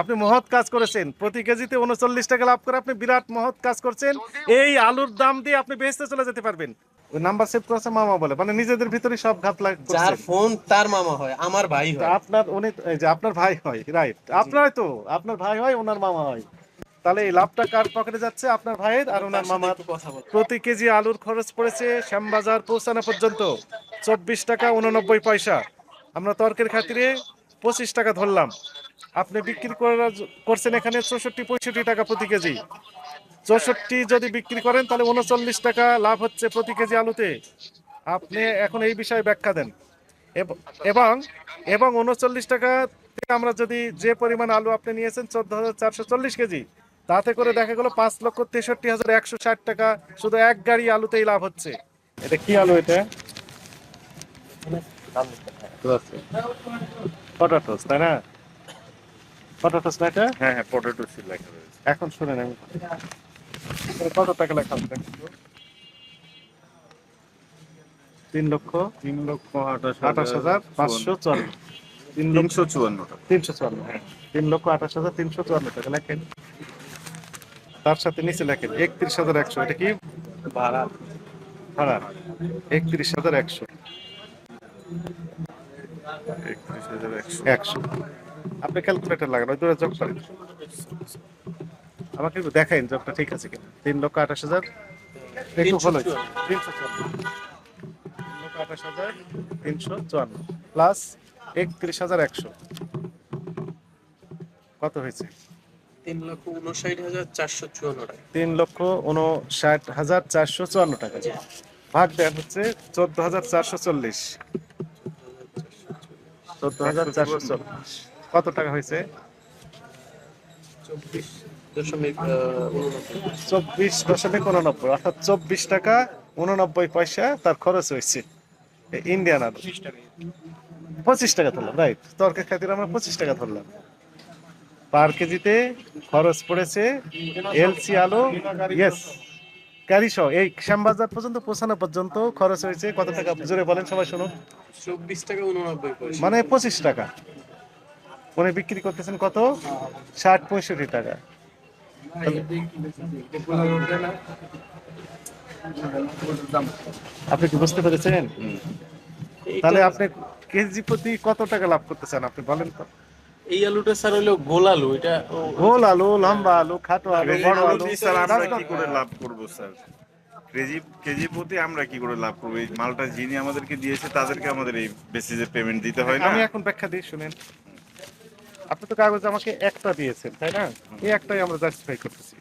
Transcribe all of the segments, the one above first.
আপনি মহৎ কাজ করেছেন। প্রতি কেজিতে উনচল্লিশ টাকা লাভ করে আপনি বিরাট মহৎ কাজ করছেন। এই আলুর দাম দিয়ে আপনি বেহেস্তে চলে যেতে পারবেন। নাম্বার সেভ করেছে মামা বলে। মানে নিজেদের ভিতরে সব ঘাত যার ফোন তার মামা হয় আমার ভাই হয়। আপনার উনি যে আপনার ভাই হয় রাইট আপনার তো আপনার ভাই হয় ওনার মামা হয়। তাহলে এই লাভটা কার পকেটে যাচ্ছে? আপনার ভাইয়ের আর ওনার মামার। প্রতি কেজি আলুর খরচ পড়েছে শ্যামবাজার পৌঁছানো পর্যন্ত চব্বিশ টাকা উননব্বই পয়সা। আমরা তর্কের খাতিরে পঁচিশ টাকা ধরলাম। আপনি বিক্রি করছেন এখানে চৌষট্টি পঁয়ষট্টি টাকা প্রতি কেজি। চৌষট্টি যদি বিক্রি করেন তাহলে উনচল্লিশ টাকা লাভ হচ্ছে প্রতি কেজি আলুতে। আপনি এখন এই বিষয়ে ব্যাখ্যা দেন। এবং এবং উনচল্লিশ টাকা থেকে আমরা যদি যে পরিমাণ আলু আপনি নিয়েছেন চোদ্দ হাজার চারশো চল্লিশ কেজি তাতে করে দেখা গেল পাঁচ লক্ষ তেষট্টি হাজার একশো ষাট টাকা শুধু এক গাড়ি আলুতেই লাভ হচ্ছে। এটা কি আলু এটা? পটাটোস তাই না? পটাটোস না হ্যাঁ হ্যাঁ পটেটো চিপ লেখা রয়েছে। এখন শুনেন আমি। কত টাকা লেখা আছে তিন লক্ষ তিন লক্ষ আঠাশ আঠাশ হাজার পাঁচশো চুয়ান্ন। তিন লক্ষ চুয়ান্ন তিনশো চুয়ান্ন হ্যাঁ। তিন লক্ষ আঠাশ হাজার তিনশো চুয়ান্ন টাকা লেখেন। তার সাথে নিচে লেখেন একত্রিশ হাজার একশো। এটা কি? ভাড়া। ভাড়া। একত্রিশ হাজার একশো। একত্রিশ হাজার একশো। একশো। আপনি ক্যালকুলেটর লাগান ওই দূরে যোগ করেন। আমাকে একটু দেখাইন যোগটা ঠিক আছে কিনা। তিন লক্ষ আঠাশ হাজার একটু চুয়ান্ন। তিনশো তিন লক্ষ আঠাশ হাজার তিনশো চুয়ান্ন। প্লাস একত্রিশ হাজার একশো। কত হয়েছে? তিন লক্ষ উনষাট হাজার চারশো চুয়ান্ন টাকা। তিন লক্ষ উনষাট হাজার চারশো চুয়ান্ন টাকা। ভাগ দেন হচ্ছে চোদ্দ হাজার চারশো চল্লিশ। চোদ্দ হাজার চারশো চল্লিশ। কত টাকা হয়েছে? চব্বিশ দশমিক উননব্বই। অর্থাৎ চব্বিশ টাকা উননব্বই পয়সা তার খরচ হয়েছে। ইন্ডিয়ান আলু পঁচিশ টাকা। ধরলাম রাইট তর্কের খাতির আমরা পঁচিশ টাকা ধরলাম। পার কেজিতে খরচ পড়েছে এলসি আলু ইয়েস ক্যারি সহ এই শ্যামবাজার পর্যন্ত পৌঁছানো পর্যন্ত খরচ হয়েছে কত টাকা? জোরে বলেন সবাই শুনুন। চব্বিশ টাকা উননব্বই মানে পঁচিশ টাকা। উনি বিক্রি করতেছেন কত? ষাট পঁয়ষট্টি টাকা। আপনি কি বুঝতে পেরেছেন? তাহলে আপনি কেজি প্রতি কত টাকা লাভ করতে চান আপনি বলেন তো। এই আলুটা স্যার হলো গোল আলু এটা গোল আলু লম্বা আলু খাটো আলু বড় আলু স্যার আমরা কি করে লাভ করব স্যার? কেজি কেজি প্রতি আমরা কি করে লাভ করব? এই মালটা যিনি আমাদেরকে দিয়েছে তাদেরকে আমাদের এই বেসিসে পেমেন্ট দিতে হয় না? আমি এখন ব্যাখ্যা দিই শুনেন। আপনি তো কাগজ আমাকে একটা দিয়েছেন তাই না? এই একটাই আমরা জাস্টিফাই করতেছি।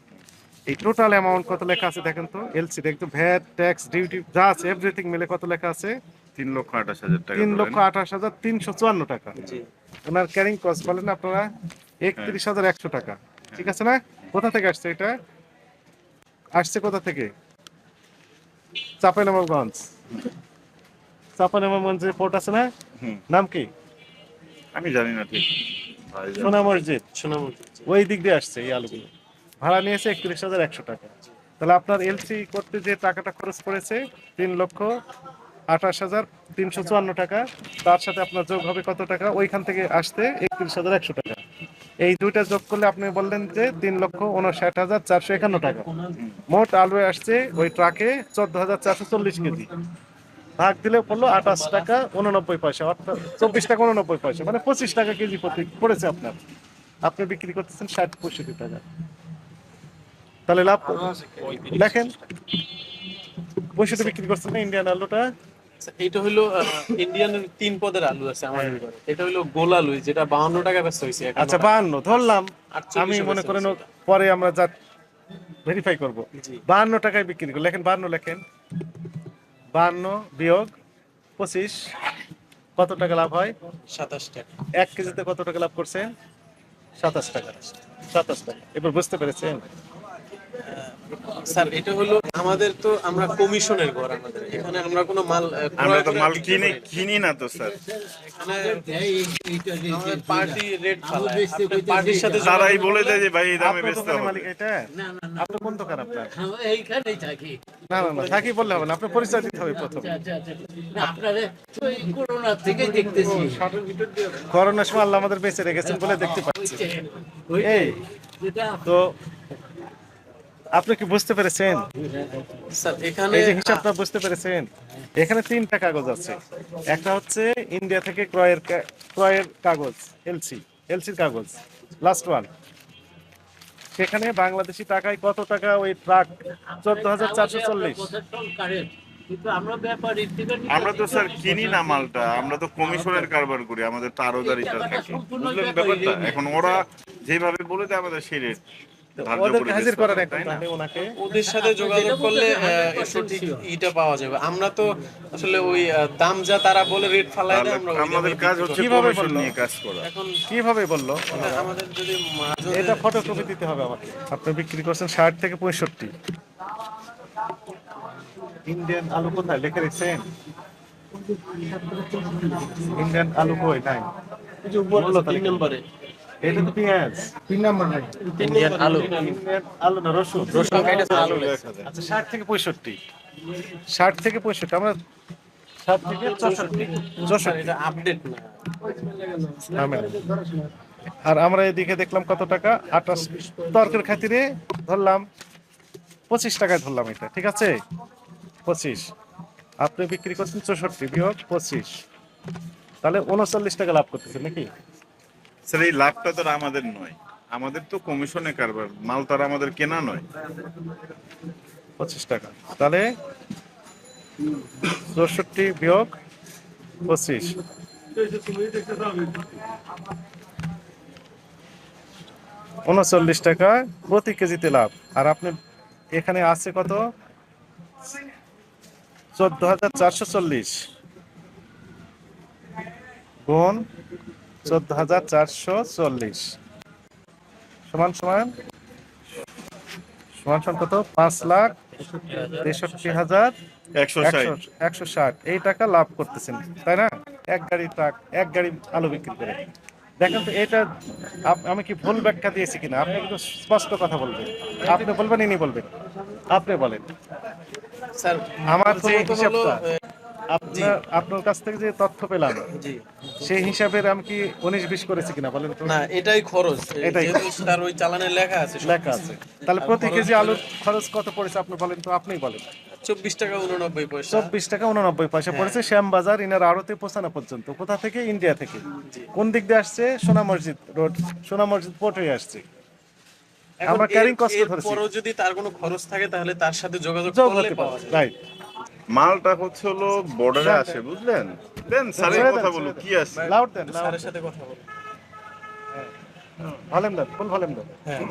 এই টোটাল অ্যামাউন্ট কত লেখা আছে দেখেন তো? এলসি একটু ভ্যাট ট্যাক্স ডিউটি যা আছে এভরিথিং মিলে কত লেখা আছে? তিন লক্ষ আঠাশ হাজার টাকা তিন লক্ষ আঠাশ হাজার তিনশো চুয়ান্ন টাকা। জি। ওনার ক্যারিং কস্ট বলেন আপনারা একত্রিশ হাজার একশো টাকা। ঠিক আছে না? কোথা থেকে আসছে এটা? আসছে কোথা থেকে? চাপাইনবাবগঞ্জ। চাপাইনবাবগঞ্জে পোর্ট আছে না? নাম কি? আমি জানি না ঠিক। সোনা মসজিদ ওই দিক দিয়ে আসছে এই আলুগুলো। ভাড়া নিয়েছে একত্রিশ হাজার একশো টাকা। তাহলে আপনার এলসি করতে যে টাকাটা খরচ পড়েছে তিন লক্ষ আঠাশ হাজার তিনশো চুয়ান্ন টাকা। তার সাথে আপনার যোগ হবে কত টাকা? ওইখান থেকে আসতে একত্রিশ হাজার একশো টাকা। এই দুইটা যোগ করলে আপনি বললেন যে তিন লক্ষ উনষাট হাজার চারশো একান্ন টাকা। মোট আলু আসছে ওই ট্রাকে চোদ্দ হাজার চারশো চল্লিশ কেজি। ভাগ দিলে পড়ল আঠাশ টাকা উননব্বই পয়সা অর্থাৎ চব্বিশ টাকা উননব্বই পয়সা মানে পঁচিশ টাকা কেজি প্রতি পড়েছে আপনার। আপনি বিক্রি করতেছেন ষাট পঁয়ষট্টি টাকা। তাহলে লাভ দেখেন পঁয়ষট্টি বিক্রি করছেন না ইন্ডিয়ান আলুটা? আচ্ছা, এটা হলো ইন্ডিয়ানের তিন পদের আলু আছে আমাদের এটা হলো গোল আলু যেটা বাহান্ন টাকা ব্যস্ত হয়েছে আচ্ছা বাহান্ন ধরলাম। আমি মনে করেন। পরে আমরা যা ভেরিফাই করব। বাহান্ন টাকায় বিক্রি করি। লেখেন বাহান্ন লেখেন। বাহান্ন বিয়োগ পঁচিশ কত টাকা লাভ হয়? সাতাশ টাকা। এক কেজিতে কত টাকা লাভ করছেন? সাতাশ টাকা। সাতাশ টাকা। এবার বুঝতে পেরেছেন? স্যার এটা হলো আমাদের তো আমরা কমিশনের ঘর আমাদের। এখানে আমরা কোনো মাল আমরা তো মাল কিনে কিনি না তো স্যার। পার্টি রেট ফালায় পার্টির সাথে তারাই বলে দেয় যে ভাই এই দামে বেচতে হবে। মালিক এটা? না না না। আপনার কোন দোকান আপনার? এইখানেই থাকি। না না না থাকি বললে হবে না আপনার পরিচয় দিতে হবে প্রথম। আচ্ছা আচ্ছা তো এই করোনা থেকে দেখতেছি। করোনার সময় আল্লাহ আমাদের বেঁচে রেখেছেন বলে দেখতে পাচ্ছি। এই তো আপনি কি বুঝতে পেরেছেন? স্যার এই যে হিসাবটা বুঝতে পেরেছেন? এখানে তিনটা কাগজ আছে। একটা হচ্ছে ইন্ডিয়া থেকে ক্রয়ের ক্রয়ের কাগজ এলসি এলসির কাগজ লাস্ট ওয়ান সেখানে বাংলাদেশি টাকায় কত টাকা ওই ট্রাক চোদ্দ হাজার চারশো চল্লিশ। আমরা তো স্যার কিনি না মালটা আমরা তো কমিশনের কারবার করি আমাদের তারোদারিটা থাকে। বুঝলেন ব্যাপারটা? এখন ওরা যেভাবে বলে দেয় আমাদের সেই রেট ধার্য হাজির বেচতে করেন হবে, এখন তাই না? তাহলে ওনাকে ওদের সাথে যোগাযোগ করলে সঠিক ইটা পাওয়া যাবে। আমরা তো আসলে ওই দাম যা তারা বলে রেট ফালাই দেয় আমরা তাহলে ওই দামে আমাদের কাজ হচ্ছে কীভাবে বলল? নিয়ে কাজ করা। এখন কীভাবে বলল? আমাদের যদি এটা ফটোকপি দিতে হবে আমাকে। আপনি বিক্রি করছেন ষাট থেকে পঁয়ষট্টি। ইন্ডিয়ান আলু কোথায়? লিখে রেখেছেন? ইন্ডিয়ান আলু কই? নাই। নম্বরে। এটা তো পেঁয়াজ। ইন্ডিয়ান আলু। ইন্ডিয়ান আলু না রসুন। রসুন কাইটা আলু আচ্ছা ষাট থেকে পঁয়ষট্টি। ষাট থেকে পঁয়ষট্টি আমরা ষাট থেকে চৌষট্টি। চৌষট্টি। এটা আপডেট না। আর আমরা এদিকে দেখলাম কত টাকা? আঠাশ। তর্কের খাতিরে ধরলাম পঁচিশ টাকায় ধরলাম এটা ঠিক আছে? পঁচিশ। আপনি বিক্রি করছেন চৌষট্টি বিয়োগ পঁচিশ। তাহলে উনচল্লিশ টাকা লাভ করতেছেন নাকি? স্যার, এই লাভটা তো আমাদের নয়। আমাদের তো কমিশনে কারবার, মাল তো আমাদের কেনা নয়। পঁচিশ টাকা। তাহলে চৌষট্টি বিয়োগ পঁচিশ। উনচল্লিশ টাকা প্রতি কেজিতে লাভ। আর আপনি এখানে আছে কত? চোদ্দ হাজার চারশো চল্লিশ। গুণ চোদ্দ হাজার চারশো চল্লিশ। সমান সমান? সমান সমান কত? পাঁচ লাখ তেষট্টি হাজার একশো ষাট। এই টাকা লাভ করতেছেন তাই না? এক গাড়ি ট্রাক এক গাড়ি আলু বিক্রি করে। দেখেন তো এটা আমি কি ভুল ব্যাখ্যা দিয়েছি কিনা? আপনি কিন্তু স্পষ্ট কথা বলবেন। আপনি বলবেন ইনি বলবেন। আপনি বলেন। স্যার আমার যে হিসাবটা আপনার আপনার কাছ থেকে যে তথ্য পেলাম জি। সেই হিসাবের আমি কি উনিশ বিশ করেছি কিনা বলেন তো? না এটাই খরচ। এটাই। তার ওই চালানে লেখা আছে লেখা আছে। তাহলে প্রতি কেজি আলুর খরচ কত পড়েছে আপনি বলেন তো আপনিই বলেন। চব্বিশ টাকা উননব্বই পয়সা। চব্বিশ টাকা উননব্বই পয়সা পড়েছে শ্যামবাজার ইনার আড়তে পৌঁছানো পর্যন্ত। কোথা থেকে? ইন্ডিয়া থেকে। কোন দিক দিয়ে আসছে? সোনা মসজিদ রোড সোনা মসজিদ পোর্ট হয়ে আসছে। আমরা ক্যারিং কস্ট ধরেছি। যদি তার কোনো খরচ থাকে তাহলে তার সাথে যোগাযোগ যোগ করলে পাওয়া যায়। রাইট মালটা হচ্ছে হলো বর্ডারে আসে বুঝলেন? দেন স্যারের কথা ছেড়ে কি আছে? লাউড দেন স্যারের সাথে কথা বলো ভলিউম দেন ফুল ভলিউম দেন। হ্যাঁ।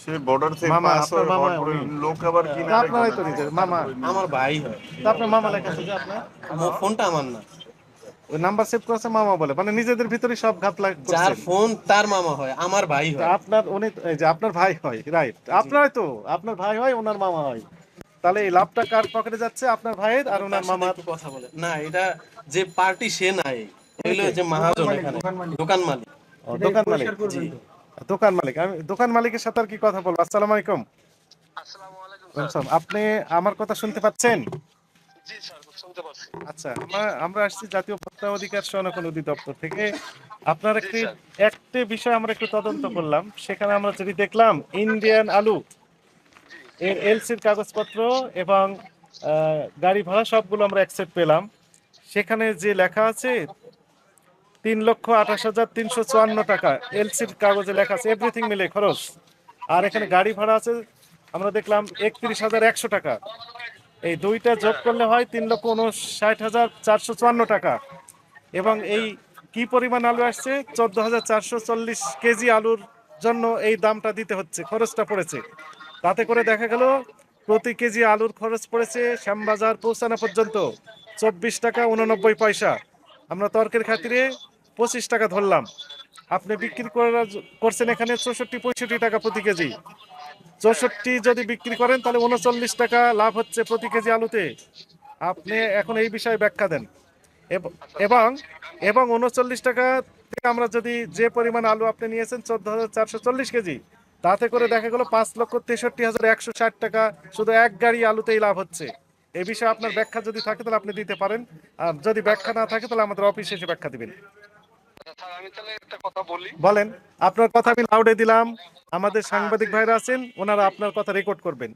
সে বর্ডার থেকে মামা, আপনার মামা লোক আবার কিনে তা আপনারাই তো নিজের মামা। আমার ভাই হয়। তা আপনার মামা লেখা আছে যে আপনার? আমার ফোনটা আমার না। ওই নাম্বার সেভ করেছে মামা বলে। মানে নিজেদের ভিতরে সব ঘাত লাগ যার ফোন তার মামা হয় আমার ভাই হয়। আপনার উনি এই যে আপনার ভাই হয় রাইট। আপনারাই তো আপনার ভাই হয় ওনার মামা হয়। তাহলে এই লাভটা কার পকেটে যাচ্ছে? আপনার ভাইয়ের আর ওনার মামার? কথা বলে। না এটা যে পার্টি সে নাই হইল যে মহাজন এখানে। দোকান মালিক। দোকান মালিক। জি। দোকান মালিক। আমি দোকান মালিকের সাথে আর কি কথা বলব? আসসালামু আলাইকুম। ওয়ালাইকুম। আপনি আমার কথা শুনতে পাচ্ছেন? আচ্ছা আমরা আসছি জাতীয় ভোক্তা অধিকার সংরক্ষণ অধিদপ্তর থেকে। আপনার একটি একটি বিষয় আমরা একটু তদন্ত করলাম। সেখানে আমরা যদি দেখলাম ইন্ডিয়ান আলু। এর এলসির কাগজপত্র এবং গাড়ি ভাড়া সবগুলো আমরা অ্যাকসেপ্ট পেলাম। সেখানে যে লেখা আছে, তিন লক্ষ আঠাশ হাজার তিনশো চুয়ান্ন টাকা, এলসির কাগজে লেখা আছে এভরিথিং মিলে খরচ। আর এখানে গাড়ি ভাড়া আছে, আমরা দেখলাম একত্রিশ হাজার একশো টাকা। এই দুইটা যোগ করলে হয় তিন লক্ষ উনষাট হাজার চারশো চুয়ান্ন টাকা। এবং এই কি পরিমাণ আলু আসছে? চোদ্দ হাজার চারশো চল্লিশ কেজি আলুর জন্য এই দামটা দিতে হচ্ছে, খরচটা পড়েছে। তাতে করে দেখা গেল, প্রতি কেজি আলুর খরচ পড়েছে শ্যামবাজার পৌঁছানো পর্যন্ত চব্বিশ টাকা উননব্বই পয়সা। আমরা তর্কের খাতিরে পঁচিশ টাকা ধরলাম। আপনি বিক্রি করার করছেন এখানে চৌষট্টি, পঁয়ষট্টি টাকা প্রতি কেজি। চৌষট্টি যদি বিক্রি করেন, তাহলে উনচল্লিশ টাকা লাভ হচ্ছে প্রতি কেজি আলুতে। আপনি এখন এই বিষয়ে ব্যাখ্যা দেন। এব- এবং এবং উনচল্লিশ টাকা থেকে আমরা যদি যে পরিমাণ আলু আপনি নিয়েছেন, চোদ্দ হাজার চারশো চল্লিশ কেজি তাতে করে দেখা গেল পাঁচ লক্ষ তেষট্টি হাজার একশো ষাট টাকা শুধু এক গাড়ি আলুতেই লাভ হচ্ছে। এ বিষয়ে আপনার ব্যাখ্যা যদি থাকে তাহলে আপনি দিতে পারেন। আর যদি ব্যাখ্যা না থাকে তাহলে আমাদের অফিসে এসে ব্যাখ্যা দিবেন। বলেন আপনার কথা আমি লাউডে দিলাম। আমাদের সাংবাদিক ভাইরা আছেন ওনারা আপনার কথা রেকর্ড করবেন।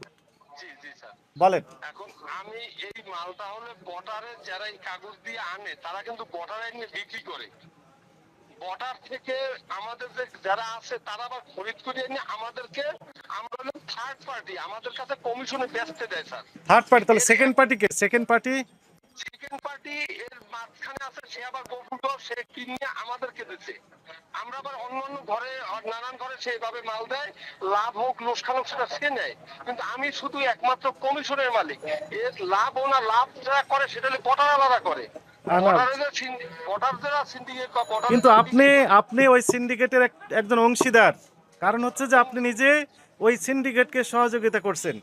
বলেন। এখন আমি এই মালটা হলে বটারে যারা এই কাগজ দিয়ে আনে তারা কিন্তু বটারে নিয়ে বিক্রি করে। বটার থেকে আমাদের যে যারা আছে তারা আবার খরিদ করে এনে আমাদেরকে আমরা থার্ড পার্টি আমাদের কাছে কমিশনে বেচতে দেয় স্যার থার্ড পার্টি তাহলে সেকেন্ড পার্টি কে? সেকেন্ড পার্টি সেকেন্ড পার্টি এর মাঝখানে আছে সে আবার বকুটো সে কিনে আমাদেরকে দিচ্ছে। আমরা আবার অন্য অন্য ঘরে নানান ঘরে সেভাবে মাল দেয় লাভ হোক লোকসান হোক সেটা সে নেয়। কিন্তু আমি শুধু একমাত্র কমিশনের মালিক। এর লাভ ও না লাভ যারা করে সেটা হলে বটার আলাদা করে। কিন্তু আপনি আপনি ওই সিন্ডিকেটের একজন অংশীদার। কারণ হচ্ছে যে আপনি নিজে ওই সিন্ডিকেটকে সহযোগিতা করছেন।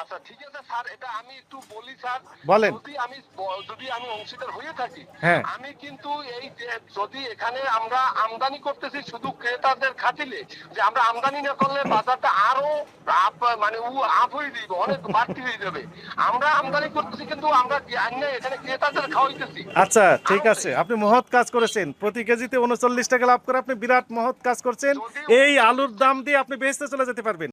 আচ্ছা ঠিক আছে স্যার এটা আমি একটু বলি স্যার। বলেন। যদি আমি যদি আমি অংশীদার হয়ে থাকি হ্যাঁ। আমি কিন্তু এই যদি এখানে আমরা আমদানি করতেছি শুধু ক্রেতাদের খাতিলে যে আমরা আমদানি না করলে বাজারটা আরও আপ মানে উ আপ হয়ে যাবে অনেক বাড়তি হয়ে যাবে। আমরা আমদানি করতেছি কিন্তু আমরা এখানে ক্রেতাদের খাওয়াইতেছি। আচ্ছা ঠিক আছে। আপনি মহৎ কাজ করেছেন। প্রতি কেজিতে উনচল্লিশ টাকা লাভ করে আপনি বিরাট মহৎ কাজ করছেন। এই আলুর দাম দিয়ে আপনি বেহেস্তে চলে যেতে পারবেন।